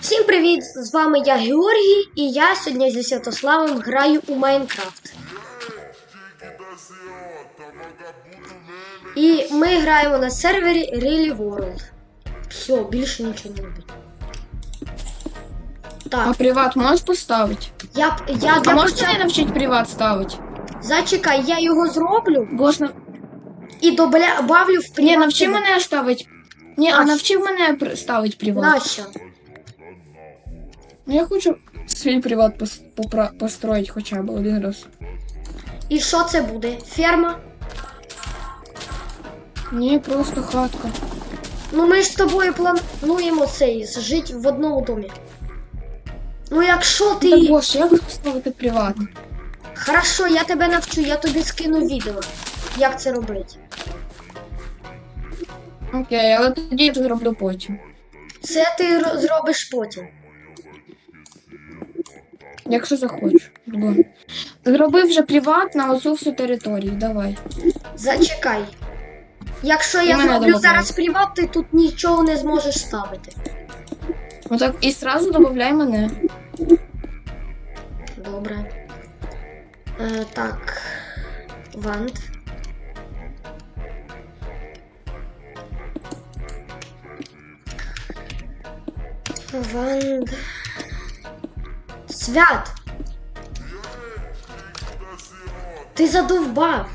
Всім привіт! З вами я Георгій, і я сьогодні зі Святославом граю у Майнкрафт. І ми граємо на сервері Really World. Все, більше нічого не робить. А приват можеш поставити? я, я А для можеш початку... мене навчити приват ставити? Зачекай, я його зроблю Бо ж на... і добавлю в Ні, приват. навчи мене ставити. Ні, а навчи мене при- ставити приват. Нащо? Ну я хочу свій приват пос... хоча б один раз. І що це буде? Ферма? Ні, просто хатка. Ну ми ж з тобою плануємо цей жити в одному домі. Ну якщо ти. Та боже, як поставити приват? Хорошо, я тебе навчу, я тобі скину відео, як це робити. Окей, але тоді я зроблю потім. Це ти ро- зробиш потім. Якщо захочу. Зроби вже приват на оцю всю територію, давай. Зачекай. Якщо я мене зроблю добавляй. зараз приват, ти тут нічого не зможеш ставити. Отак і сразу додай мене. Добре. Е, так. Вант. Ванд. Свят! Ти задовбав!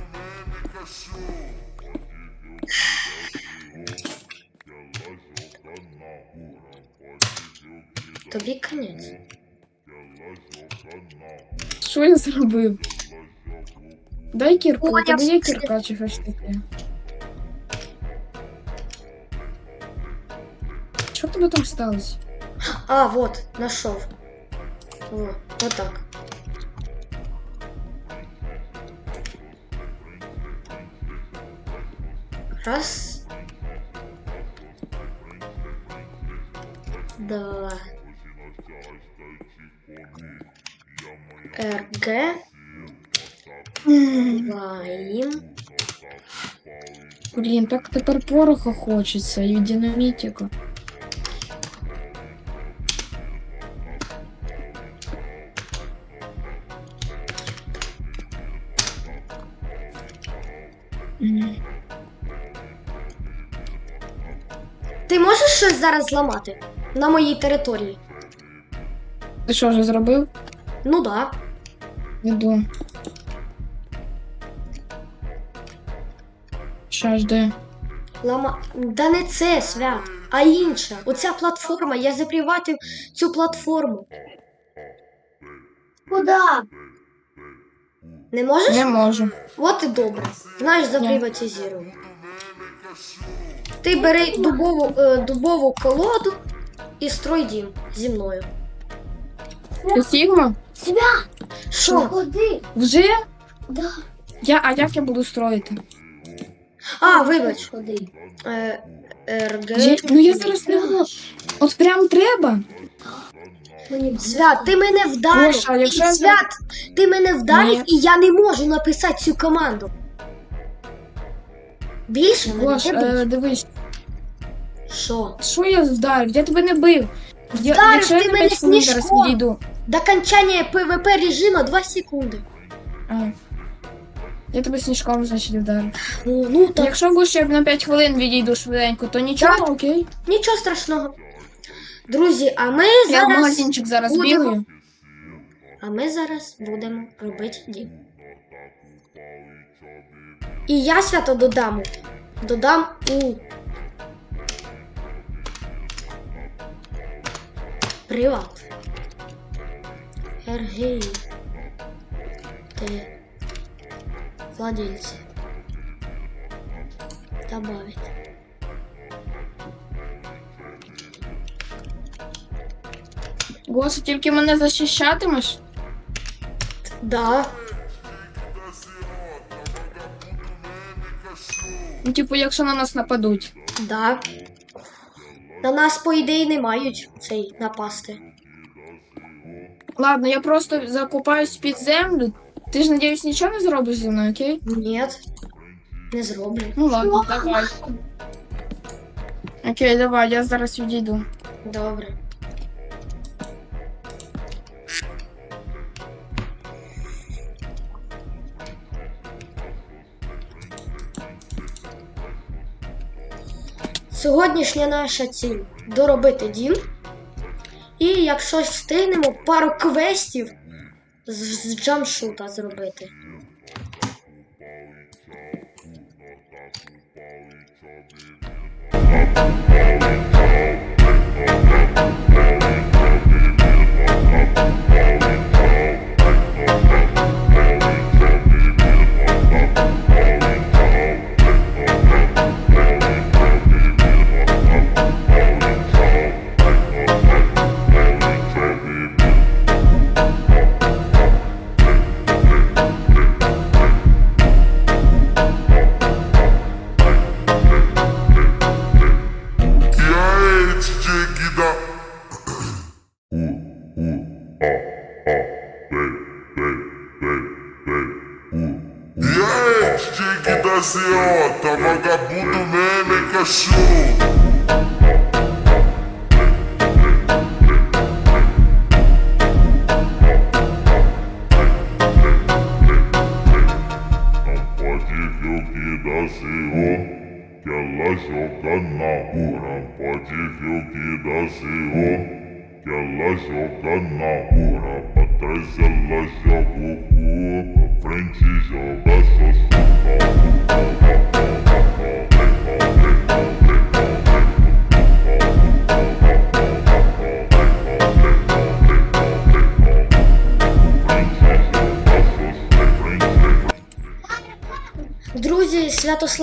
Тобі конець. Що я зробив? Дай кірку, О, у тебе я є все- кірка чи щось таке. Що в тебе там сталося? А, вот, нашел. Вот, вот так. Раз. Два. РГ. Двоим. Блін, так тепер пороха хочеться і динамітика. Ти можеш щось зараз зламати? На моїй території? Ти що вже зробив? Ну да. Іду. Що жди? Лама. Да не це свят, а інша. Оця платформа. Я заприватив цю платформу. Куда? Не можеш? Не можу. От і добре. Знаєш, заприватизірую. Ти бери дубову, е, дубову колоду і строй дім зі мною. Ти Сігма? Себя? Що? Ходи. Вже? Да. Я, а як я буду строїти? А, вибач. Ходи. Е, РГ. Я- ну я зараз не можу. От прям треба. Мені Свят, ти мене вдарив. Гоша, а якщо я Свят, ти мене вдарив Ні. і я не можу написати цю команду. Більше мене Гош, не е, дивись, Що? що я вдарив? Я тебе не бив. Я, Вдарив якщо я ти на мене 5 хвилин зараз сніжком. відійду. До окончання ПВП режиму 2 секунди. А. Я тебе сніжком, значить, вдарив. Ну, ну так. Якщо будеш я на 5 хвилин відійду швиденько, то нічого, окей. Нічого страшного. Друзі, а ми Я в зараз. магазинчик зараз будемо- бігаю. А ми зараз будемо робити дім. І я свято додам. Додам у. Приват. РГІ. Т. Владельцы. Добавить. Гоша, тільки мене захищатимеш? Да. Ну, типу, якщо на нас нападуть. Да. На нас, по ідеї, не мають цей напасти. Ладно, я просто закупаюсь під землю. Ти ж, надіюсь, нічого не зробиш зі мною, окей? Ні. Не зроблю. Ну ладно, давай. Окей, давай, я зараз відійду. Добре. Сьогоднішня наша ціль доробити дім. І якщо встигнемо, пару квестів з, з джамшута зробити.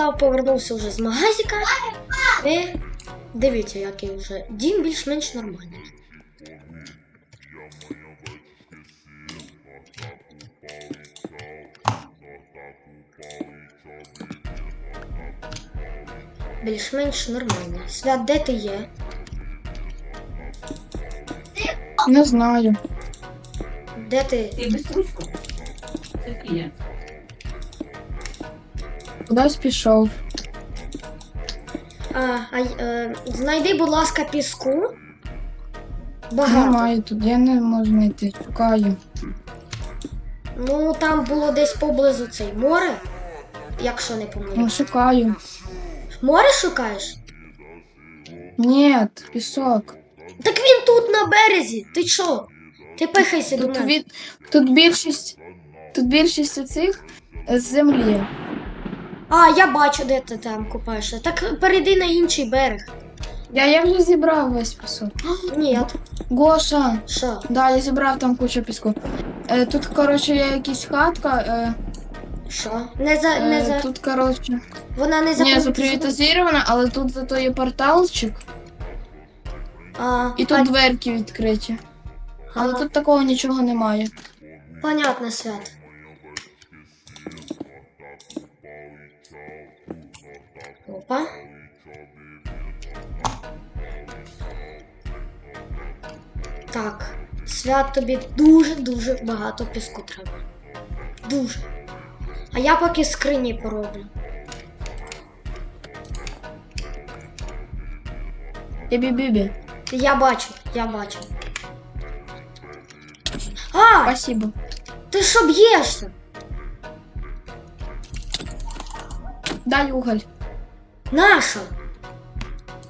Святослав повернувся вже з магазика. І дивіться, який вже дім більш-менш нормальний. Більш-менш нормальний. Свят, де ти є? Не знаю. Де ти? Ти без труску? Це клієнт. Кудись пішов. А, а, е, знайди, будь ласка, піску. Багато. Немає тут, я не можу знайти. Шукаю. Ну, там було десь поблизу цей море, якщо не Ну, помиляюсь. шукаю. Море шукаєш? Ні, пісок. Так він тут на березі. Ти що? Ти пихайся до Тут, мене. від... тут більшість. Тут більшість цих з землі. А, я бачу, де ти там купаєшся. Так перейди на інший берег. Я, я вже зібрав весь пісок. Ні, Гоша! що? Да, я зібрав там кучу піску. Е, тут, коротше, є якась хатка. Е, Що? Не за не е, за Тут, коротше. вона не Ні, заприватизована? заприватизована, але тут зато є порталчик, А, і тут а, дверки відкриті. Але ага. тут такого нічого немає. понятно, свят. Опа. Так, свят тобі дуже-дуже багато піску треба. Дуже. А я поки скрині пороблю. Бібі-бібі. Я бачу, я бачу. А! Спасибо. Ти що б'єшся? Дай уголь. Наша?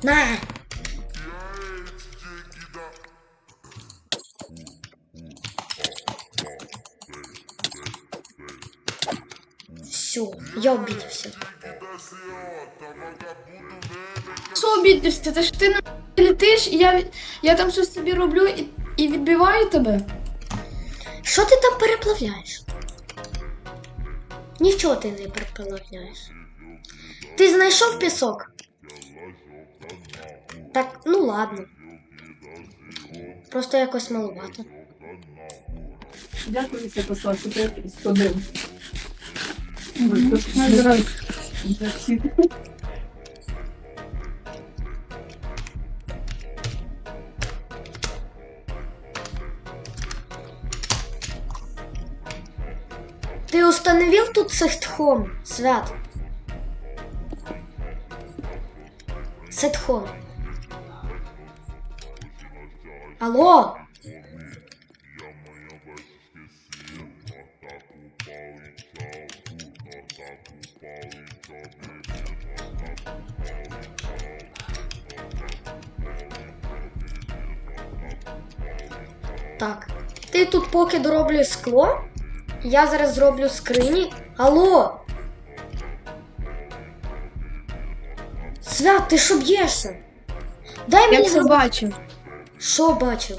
На. Все, я обідався. Що обідишся? Це ж ти на летиш, і я, я там щось собі роблю і, і відбиваю тебе. Що ти там переплавляєш? Нічого ти не переплавляєш. Ти знайшов пісок? Так, ну ладно. Просто якось маловато. Дякую, Святослав, що ти сходив. Ты установил тут сетхом, Свят? Це Сетхом. Алло! Так, ти тут поки дороблю скло. Я зараз зроблю скрині. Алло! Свят, ти що б'єшся? Дай Я все бачив. Що бачив?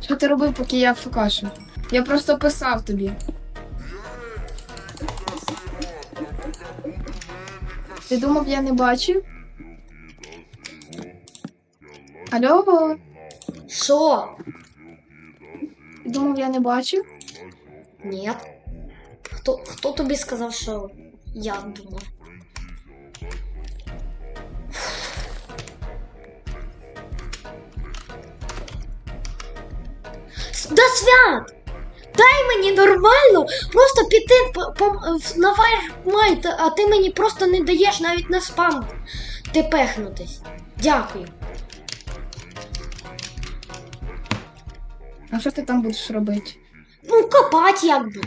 Що ти робив, поки я фокашив? Я просто писав тобі. Ти думав, я не бачив? Алло? Що? Ти думав, я не бачив? Ні. Хто, хто тобі сказав, що я думав? Да свят! Дай мені нормально просто піти по, по, на фаєрмайт, а ти мені просто не даєш навіть на спам тепехнутись. Дякую. А що ти там будеш робити? Ну, копать якби.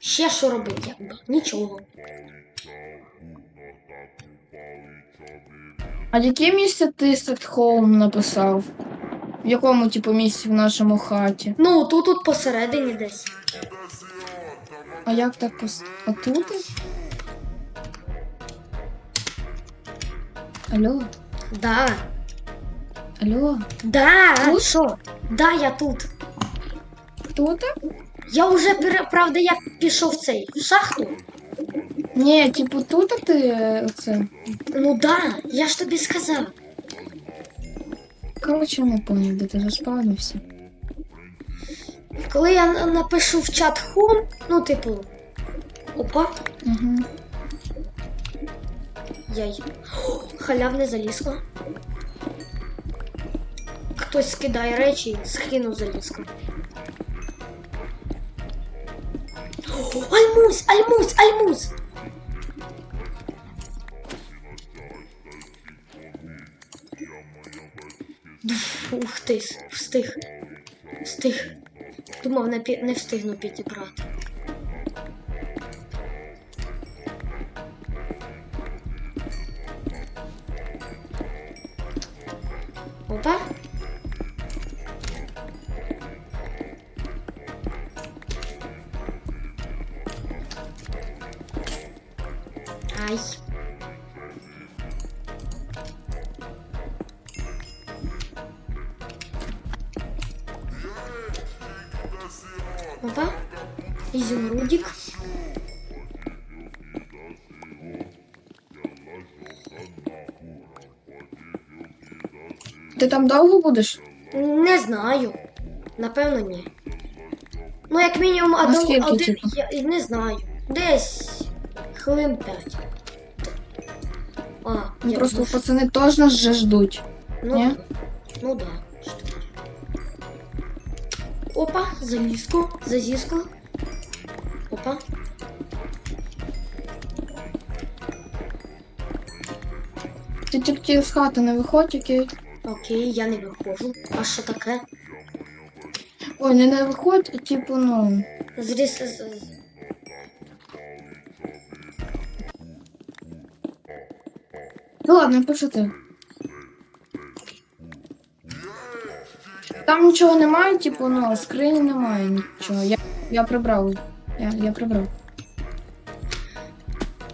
Ще що робити, якби? Нічого. А яке місце ти home написав? В якому, типу, місці в нашому хаті? Ну, тут тут посередині десь. А як так пос... Отут? Алло? Да. Алло? Да, Тут? що? Да, я тут. Тут? Я вже пере- правда, я пішов в цей в шахту. Ні, типу, тут ти е, оце. Ну да, я ж тобі сказав. Коротше, не поняв, де ти заспавнився. Коли я напишу в чат хум, ну, типу. Опа, Угу. я й. О, халявне залізко. Хтось скидає речі, скину залізко. О, Альмусь, альмусь, альмусь! Ух ти, встиг. Встиг. Думав, не, пі- не встигну підібрати. Там довго будеш? Не знаю. Напевно, ні. Ну, як мінімум, один, скільки, один типу? я не знаю. Десь хвилин п'ять. А, Ну я просто що- пацани теж нас вже ждуть. ну, ні? ну да. Опа, залізку, зазізку. Опа. Ти тільки з хати не виходь, окей? Окей, я не виходжу. А що таке? Ой, не не виходь, типу, ну. Зріс. Ну ладно, пиши Там нічого немає, типу, ну, скрині немає нічого. Я, я прибрав. Я, я прибрав.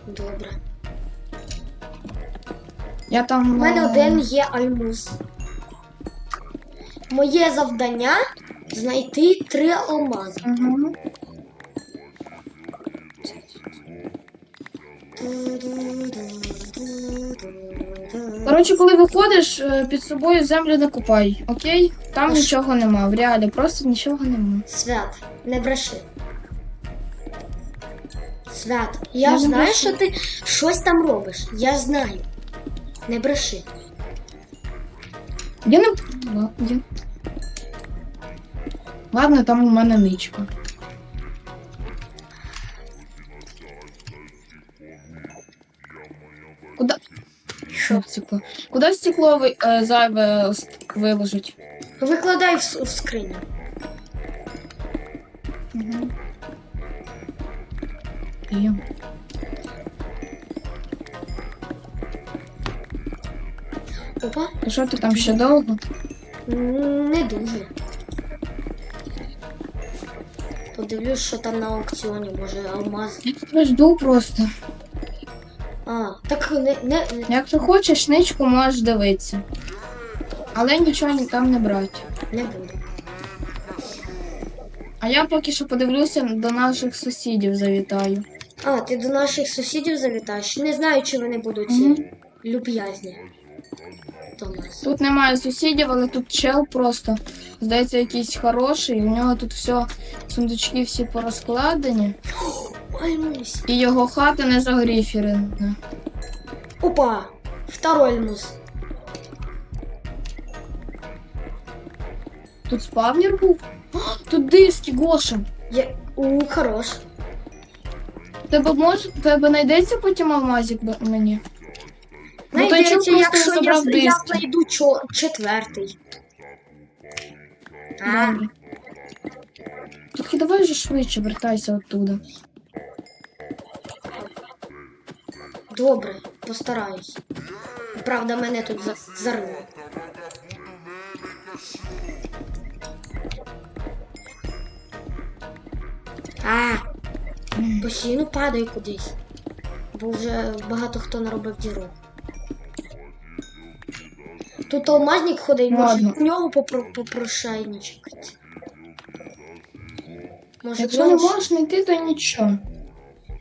Добре. Я там. У мене е, один є альмуз. Моє завдання знайти три алмази. Угу. Коротше, коли виходиш, е, під собою землю не купай, окей? Там А нічого нема, в реалі просто нічого нема. Свят, не бреши. Свят, я, Я знаю, брешу. що ти щось там робиш. Я знаю. Не бреши. Я не. Я... Ладно, там у мене ничка. Куда? Що? Стекло. Куда стекло ви- е, зайве виложить? Викладай в, с- в скриню. Угу. Опа. А що ти там ще довго? Не дуже. подивлюсь, що там на аукціоні, може алмаз. Я тебе жду просто. А, так не, не, Якщо хочеш, ничку можеш дивитися. Але нічого ні- там не брати. Не буду. А я поки що подивлюся до наших сусідів завітаю. А, ти до наших сусідів завітаєш? Не знаю, чи вони будуть Мгм. люб'язні до нас. Тут немає сусідів, але тут чел просто. Здається, якийсь хороший. У нього тут все, сундучки всі порозкладені. І його хата не загріферена. Опа! Второй альмуз. Тут спавнер був? Тут диски, Гоша. Я... У, хорош. Тебе може, тебе знайдеться потім алмазик мені? Той Найдеться, чел просто якщо я, забрав я диски. знайду чо... четвертий. А, Добре. Тільки давай же швидше вертайся оттуда. добре, постараюсь. Правда, мене тут за... зарило. А, постійно падаю кудись. Бо вже багато хто наробив дірок. Тут алмазник ходить, може Ладно. в нього попро- попрошайничкати. Може, в Якщо не нього... можеш знайти, то нічого.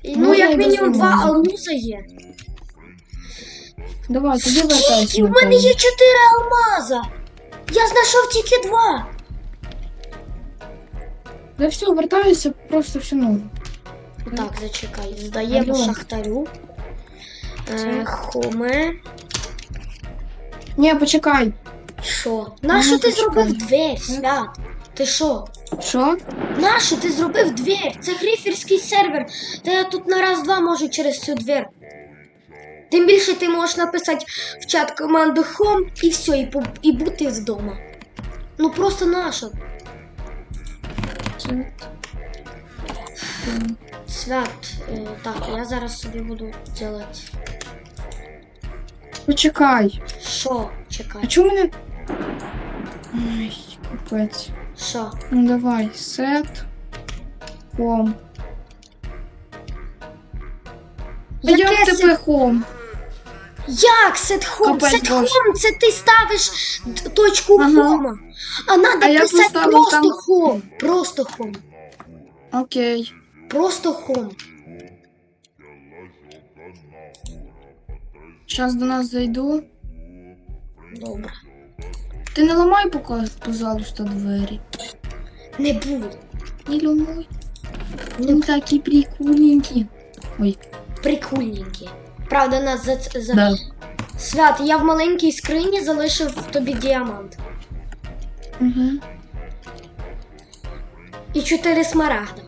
І, Ну, можна як і без мінімум два алмуза є. Давай, тоді вертайся. І в мене напевно. є чотири алмаза. Я знайшов тільки два. Да все, вертаюся, просто все ну. Так, зачекай. Здаємо Алло. шахтарю. Е, Це- хоме. Ні, почекай. Що? Нащо ти почекай. зробив двері, свят? Ти що? Що? Нащо ти зробив двері? Це гриферський сервер. Та я тут на раз-два можу через цю двір. Тим більше ти можеш написати в чат команду Home і все, і, по- і бути вдома. Ну просто нащо? Свят, е, так, я зараз собі буду делать. Почекай. Що? А Чекай. чому мене. Ой, капець. Що? Ну давай, сет. Хом. А Яке як це- тебе хом? Як сетхом? Капець, Сетхом це ти ставиш д- точку Ага. хома. А надо А я писати поставив просто там- хом. Просто хом. Окей. Просто хом. Зараз до нас зайду. Добре. Ти не ламай поки, пожалуйста, двері. Не буду. Не ламай. Він такий прикольненький. Ой, Прикольненькі. Правда, нас за, за... да. Свят, я в маленькій скрині залишив тобі діамант. Угу. І чотири смарагда.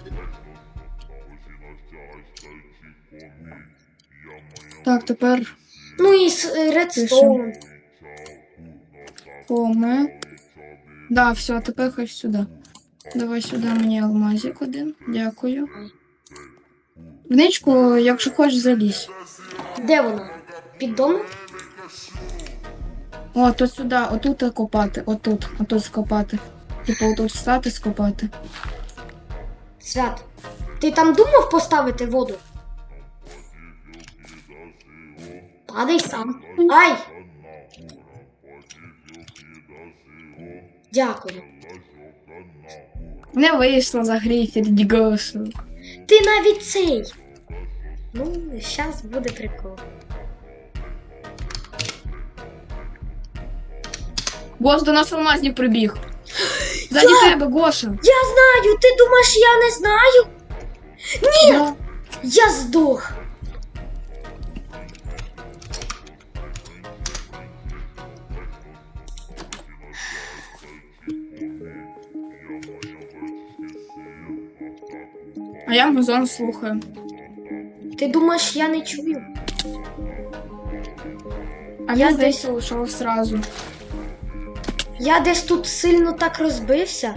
Так, тепер Ну і е, редстоун. Коме. Да, все, тепер хоч сюди. Давай сюди мені алмазик один. Дякую. В ничку, якщо хочеш, залізь. Де вона? Під домом? О, то сюди, отут копати, отут, отут скопати. Типу, отут встати, скопати. Свят. Ти там думав поставити воду? Падай сам. Ай! Дякую. Не вийшло за грифер, дігошу. Ти навіть цей. Ну, зараз буде прикол. Гош до нас алмазник прибіг. Ззаді тебе, Гоша. Я знаю, ти думаєш, я не знаю? Да. Я здох. А я музон слухаю. Ти думаєш, я не чую? А Я я десь ушов сразу. Я десь тут сильно так розбився,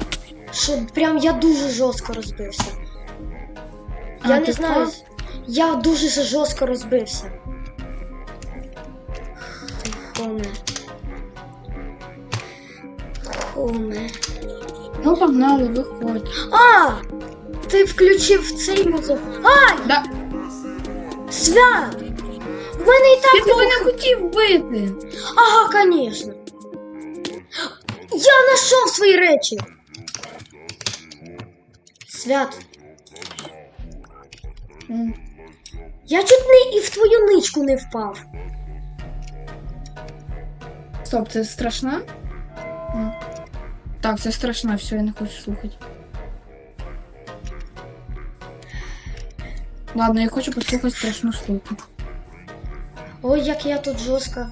що прям я дуже жорстко розбився. А, я не знаю. впав? Я дуже жорстко розбився. Хоме. Хоме. Ну, погнали, виходь. А! Ти включив цей музик. Ай! Да. Свят! В мене і Я так. тебе не хотів бити. Ага, звісно. Я знайшов свої речі. Свят, я чуть не і в твою ничку не впав. Стоп, це страшна? Так, це страшна, все, я не хочу слухати. Ладно, я хочу послухати страшну штуку. Ой, як я тут жорстко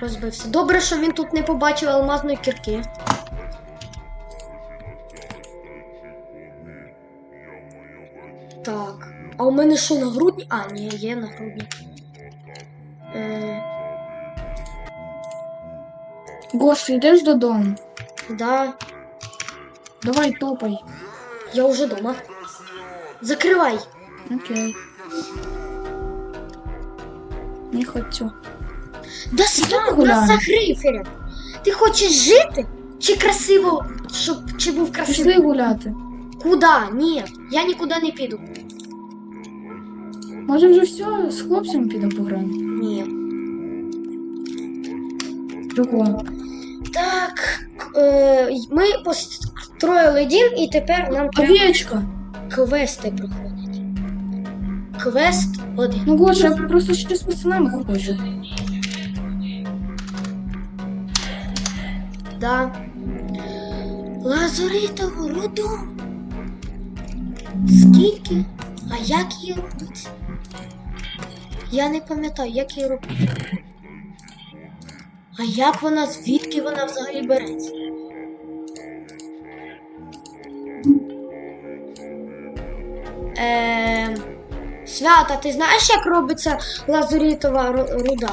розбився. Добре, що він тут не побачив алмазної кірки. Так. А у мене що на грудні? А, ні, є на грудні. Е, Гоша, йдеш додому? да, Давай топай. я вже дома. Закривай. Окей. Не хочу. Да сам гуляємо? нас загриферять. Ти хочеш жити? Чи красиво, щоб чи був Пішли гуляти. Куда? Ні, я нікуди не піду. Може вже все, з хлопцями підемо пограємо? Ні. Чого? Так, е, ми построїли дім і тепер нам треба Овечка. квести проходити. Квест один. Ну Гоша, я просто ще з пацанами хочу. Да. Лазуритову руду. Скільки? А як її робити? Я не пам'ятаю, як її робити. А як вона, звідки вона взагалі береться? Свята, ти знаєш, як робиться лазурітова руда?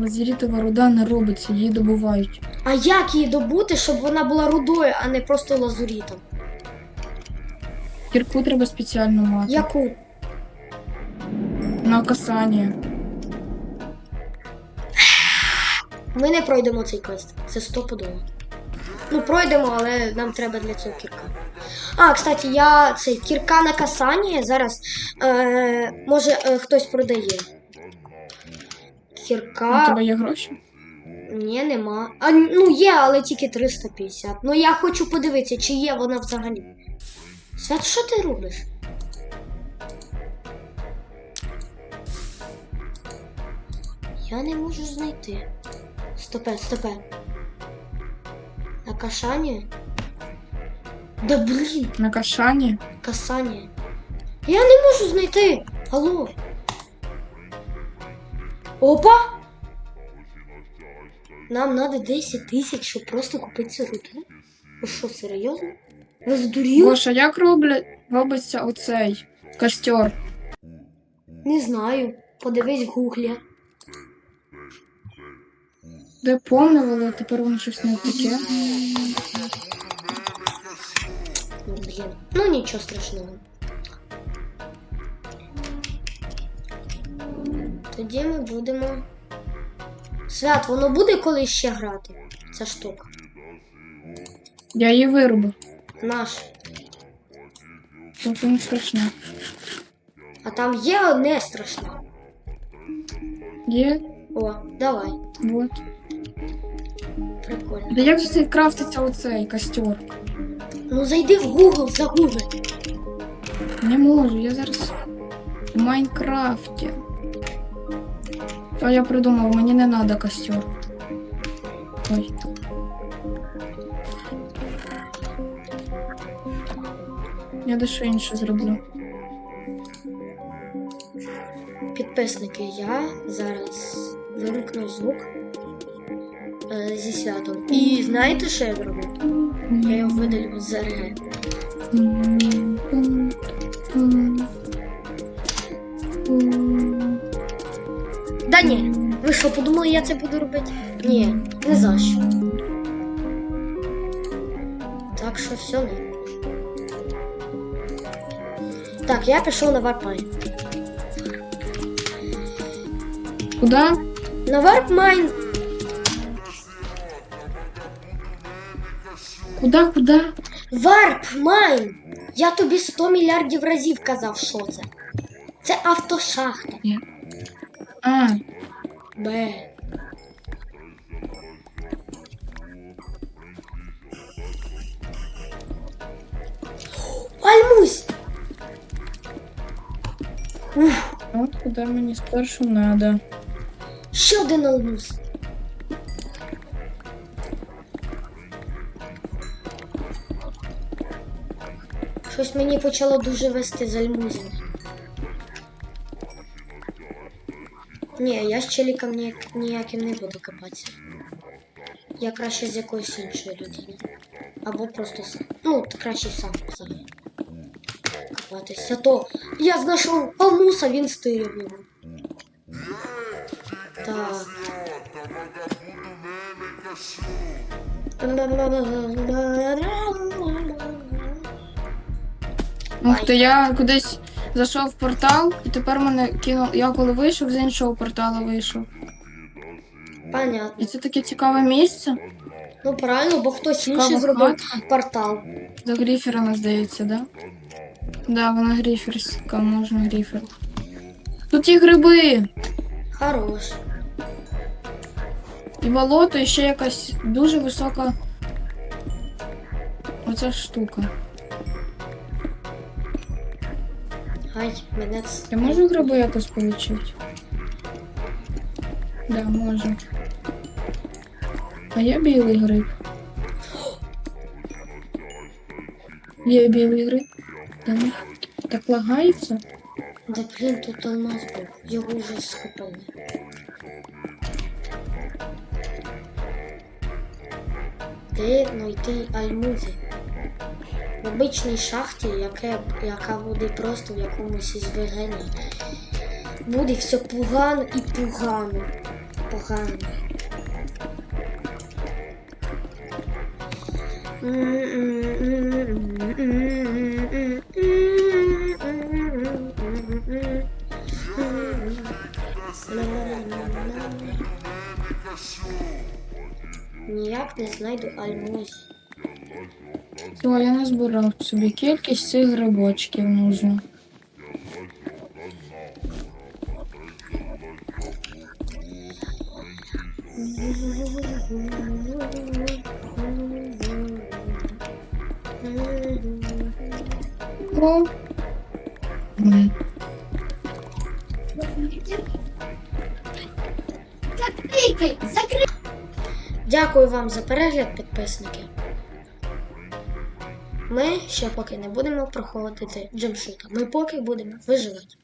Лазерітова руда не робиться, її добувають. А як її добути, щоб вона була рудою, а не просто лазурітом? Кірку треба спеціально мати. Яку? На касання. Ми не пройдемо цей квест. Це стопудово. Ну, пройдемо, але нам треба для цього кірка. А, кстати, я цей кірка на касання зараз. Е, може е, хтось продає. У Кірка. тебе є гроші? Ні, нема. А, ну є, але тільки 350. Ну я хочу подивитися, чи є вона взагалі. Свят, що ти робиш? Я не можу знайти. Стопе, стопе. На? Да блін, На кашані? касання. Я не можу знайти. Алло. Опа! Нам надо 10 тисяч, щоб просто купити цю руду. Ви що, серйозно? Ви здуріли? Гоша, як роблять, робиться оцей костер? Не знаю. Подивись в гуглі. Де помнив, тепер воно щось не таке. Блін. Ну нічого страшного. Тоді ми будемо. Свят, воно буде колись ще грати? Ця штука. Я її виробив. Наш. Тобто не страшно. А там є одне страшне. Є? О, давай. Вот. Прикольно. Да як же це крафтиться оцей костер? Ну зайди в Google, загугли. Не можу, я зараз в Майнкрафті. А я придумав, мені не треба костер. Ой. Я дещо інше зроблю. Підписники, я зараз вимкну звук е, зі святом. І знаєте, що я зроблю? Я його видалю з РГ. Да ні, ви що, подумали, я це буду робити? Ні, не за що. Так що все не. Так, я пішов на варпайн. Куда? На варпмайн. Куда, куда? Варп майн! Я тобі 100 мільярдів разів казав, що це. Це автошахта. А, Бе. Альмусь! Уф, от куди мені спершу надо. ще один альмус. Щось мені почало дуже вести з альмузами. Ні, я з челіком ніяк, ніяким не буду копатися. Я краще з якоюсь іншою людиною. Або просто сам. Ну, от краще сам взагалі. Копатися. То я знайшов алмуса, він стирив його. Так. Ух ти, я кудись зайшов в портал, і тепер мене кинув. Я коли вийшов, з іншого порталу вийшов. Понятно. І це таке цікаве місце. Ну правильно, бо хтось Цікава інший зробив хатка. портал. За гріферами, здається, да? Да, вона гріферська, можна гріфер. Тут є гриби! Хорош. І болото, і ще якась дуже висока. Оця штука. Ай, мене Я можу гриби якось получити? Да, можу. А є білий гриб? Є білий гриб. Да Так лагається? Да блін, тут алмаз був. Його вже схопили. Де знайти альмузи? Обичній шахті, яке, яка буде просто в якомусь із вигеній. Буде все погано і погано. Погано. Ніяк не знайду альмузі. Все, я назбирав собі кількість цих грибочків нужно. О. М. Закрийте. Дякую вам за перегляд, підписники. Ще поки не будемо проходити джемшута. Ми поки будемо виживати.